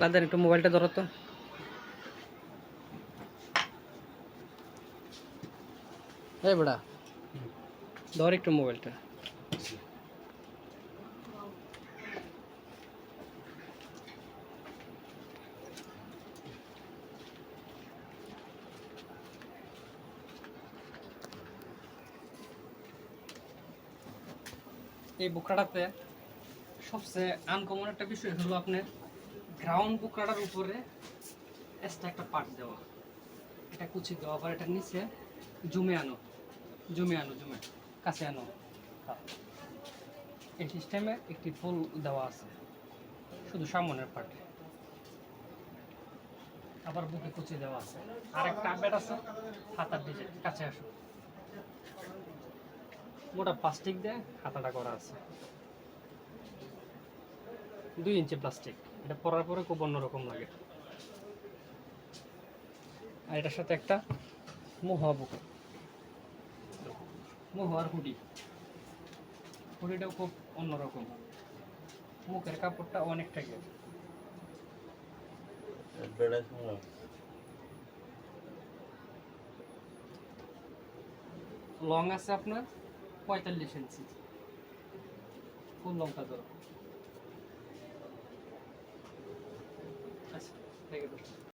দাদা একটু মোবাইলটা ধরো তো। এই বেড়া ধর একটু মোবাইলটা। এই বোকরাটাতে সবচেয়ে আনকমন একটা বিষয় হলো আপনার গ্রাউন্ড বোকরাটার উপরে এক্সট্রা একটা পার্ট দেওয়া। এটা কুচি দেওয়া আবার এটা নিচে জুমে আনো জুমে আনো, জুমে কাছে আনো। হ্যাঁ। এই সিস্টেমে একটি ফুল দেওয়া আছে। শুধু সামনের পার্টে আবার বুকে কুচি দেওয়া আছে। আর একটা আপডেট আছে। হাতার দিকে কাছে আসো। মোটা প্লাস্টিক দিয়ে হাতাটা করা আছে। দুই ইঞ্চি প্লাস্টিক এটা পরার পরে খুব অন্যরকম লাগে। আর এটার সাথে একটা মহুয়া বুক মহুয়ার হুডি। হুডিটাও খুব অন্যরকম। মুখের কাপড়টা অনেকটা গিয়ে লং আছে আপনার পঁয়তাল্লিশ ইঞ্চি ফুল লঙ্কা ধরো। আচ্ছা